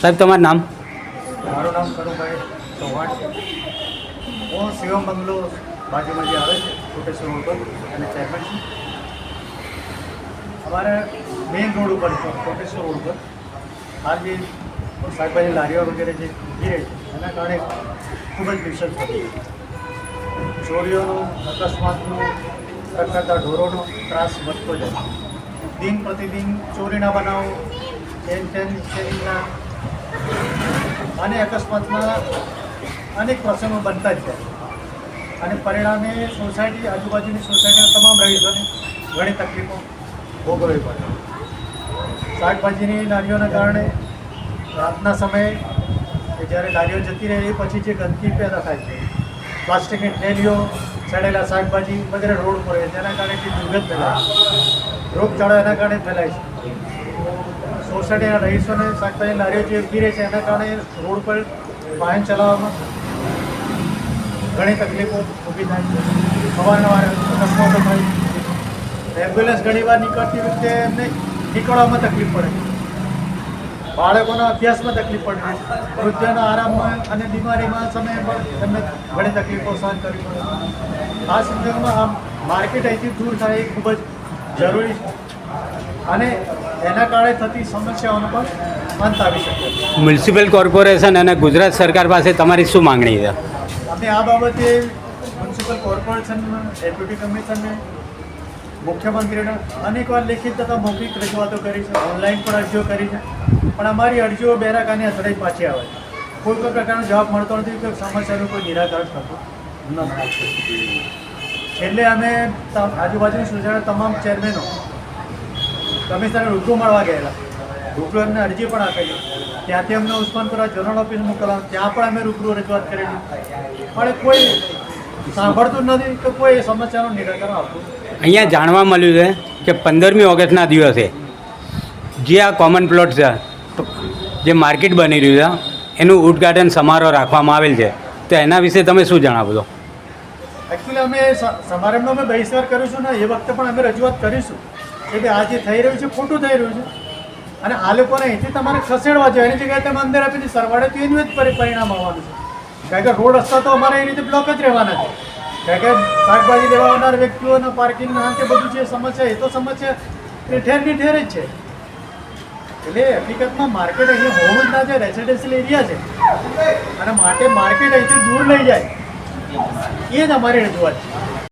સાહેબ, તમારું નામ? મારું નામ કરુભાઈ ચૌહાણ હું શિવમ બંગલો બાજુમાં જે આવે છે, કોટેશ્વર ઉપર અને ચેરમેન છું. અમારે મેઇન રોડ ઉપર કોટેશ્વર રોડ ઉપર. હાલ જે શાકભાજી લારીઓ વગેરે જે છે, એના કારણે ખૂબ જ નુકસાન થતી ચોરીઓનો, અકસ્માતનો કરતા ઢોરોનો ત્રાસ વધતો જાય દિન પ્રતિદિન ચોરીના બનાવો એમ ચેન ચેનના અને અકસ્માતમાં અનેક પ્રસંગો બનતા જ જાય. અને પરિણામે સોસાયટી, આજુબાજુની સોસાયટીના તમામ રહીશોને ઘણી તકલીફો ભોગવવી પડે. શાકભાજીની લારીઓના કારણે રાતના સમયે જ્યારે લારીઓ જતી રહે એ પછી જે ગંદકી પેદા થાય છે, પ્લાસ્ટિકની થેલીઓ, સડેલા શાકભાજી વગેરે રોડ પર જેના કારણે જે દુર્ગંધ ફેલાય છે. રોગચાળો એના કારણે ફેલાય છે. સોસાયટીના રહીશોને શાકભાજી લારીઓ જે ઊભી રહે છે, એના કારણે રોડ પર વાહન ચલાવવામાં ઘણી તકલીફો ઊભી થાય છે. અવારનવાર અકસ્માતો થાય છે. એમ્બ્યુલન્સ ઘણીવાર નીકળતી વખતે એમને નીકળવામાં તકલીફ પડે બાળકોના અભ્યાસમાં તકલીફ પડે છે. વૃદ્ધોના આરામમાં અને બીમારીમાં સમયે પણ એમને ઘણી તકલીફો સહન કરવી પડે આ સંજોગોમાં આમ માર્કેટ અહીંથી દૂર થાય એ ખૂબ જ જરૂરી છે. અને એના કારણે થતી સમસ્યાઓનો પણ અંત આવી શકે મ્યુનિસિપલ કોર્પોરેશન અને ગુજરાત સરકાર પાસે તમારી શું માંગણી છે? અમે આ બાબતે મ્યુનિસિપલ કોર્પોરેશનમાં ડેપ્યુટી કમિશનને મુખ્યમંત્રીને અનેકવાર લેખિત તથા મૌખિક રજૂઆતો કરી છે. ઓનલાઈન પણ અરજીઓ કરી છે. પણ અમારી અરજીઓ બેરાકાની અથડાઈ પાછી આવે છે. કોઈ કોઈ પ્રકારનો જવાબ મળતો નથી કે સમસ્યાનું કોઈ નિરાકરણ થતું નથી. છેલ્લે અમે આજુબાજુની સૂચના તમામ ચેરમેનો કમિશનરને રૂબરૂ મળવા ગયેલા. રૂબરૂ એમને અરજી પણ આપેલી. ત્યાંથી અમને ઉસ્માનપુરા જનરલ ઓફિસ મોકલવા ત્યાં પણ અમે રૂબરૂ રજૂઆત કરેલી. પણ કોઈ સાંભળતું નથી કે કોઈ સમસ્યાનું નિરાકરણ આપતું અહીંયા જાણવા મળ્યું છે કે પંદરમી ઓગસ્ટના દિવસે જે આ કોમન પ્લોટ છે જે માર્કેટ બની રહ્યું છે એનું ઉદ્ઘાટન સમારોહ રાખવામાં આવેલ છે. તો એના વિશે તમે શું જણાવો છો? એકચ્યુઅલી અમે સમારંભનો અમે બહિષ્કાર કરીશું ને એ વખતે પણ અમે રજૂઆત કરીશું. ભાઈ આ જે થઈ રહ્યું છે, ખોટું થઈ રહ્યું છે. અને આ લોકોને અહીંથી તમારે ખસેડવા જોઈએ. એની જગ્યાએ તમે અંદર આપીને સરવાળે તો એનું જ પરી- પરિણામ આવવાનું છે. કારણ કે રોડ રસ્તા તો અમારે એ રીતે બ્લોક જ રહેવાના છે. કારણ કે શાકભાજી લેવા આવનાર વ્યક્તિઓના પાર્કિંગના અંતે બધું જે સમસ્યા એ તો સમસ્યા એ ઠેરની ઠેર જ છે. એટલે હકીકતમાં માર્કેટ અહીં હોવું જ ના છે રેસિડેન્શિયલ એરિયા છે. અને માટે માર્કેટ અહીંથી દૂર લઈ જાય. એ જ અમારી રજૂઆત છે.